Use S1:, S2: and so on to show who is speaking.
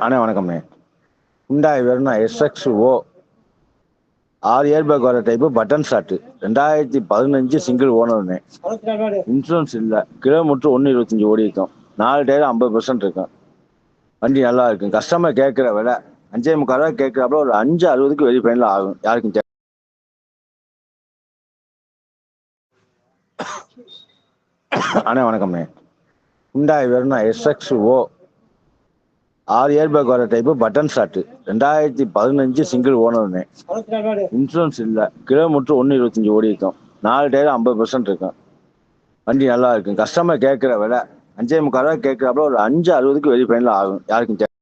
S1: அண்ணே வணக்கம்ண்ணே. Hyundai Verna SX O ஆறு இயர் பேக் வர டைப்பு பட்டன் ஷாட்டு ரெண்டாயிரத்தி பதினஞ்சு சிங்கிள் ஓனர்னே இன்சூரன்ஸ் இல்லை. கிலோமீட்டர் ஒன்று இருபத்தஞ்சி ஓடி இருக்கும் நாலு டயர் ஐம்பது பர்சன்ட் இருக்கும். வண்டி நல்லா இருக்கும் கஸ்டமர் கேட்குற விலை அஞ்சே முக்கால் ரூபா கேட்குறாப்புல ஒரு அஞ்சு அறுபதுக்கு வெளி பயனில் ஆகும். யாருக்கும் தே- அண்ணே வணக்கம்ண்ணே. ஹுண்டாய் வெர்னா எஸ்எக்ஸ் ஓ ஆறு இயர் பேக் வர டைப்பு பட்டன் ஷாட்டு ரெண்டாயிரத்தி பதினஞ்சு சிங்கிள் ஓனர்னே இன்சூரன்ஸ் இல்லை. கிலோமீட்டர் ஒன்று இருபத்தஞ்சி ஓடி இருக்கும். நாலு டயர் ஐம்பது பர்சன்ட் இருக்கும். வண்டி நல்லா இருக்கும். கஸ்டமர் கேட்குற விலை அஞ்சே முக்கால் ரூபா கேட்குறாப்புல ஒரு அஞ்சு அறுபதுக்கு வெளி பயனில் ஆகும். யாருக்கும் தே-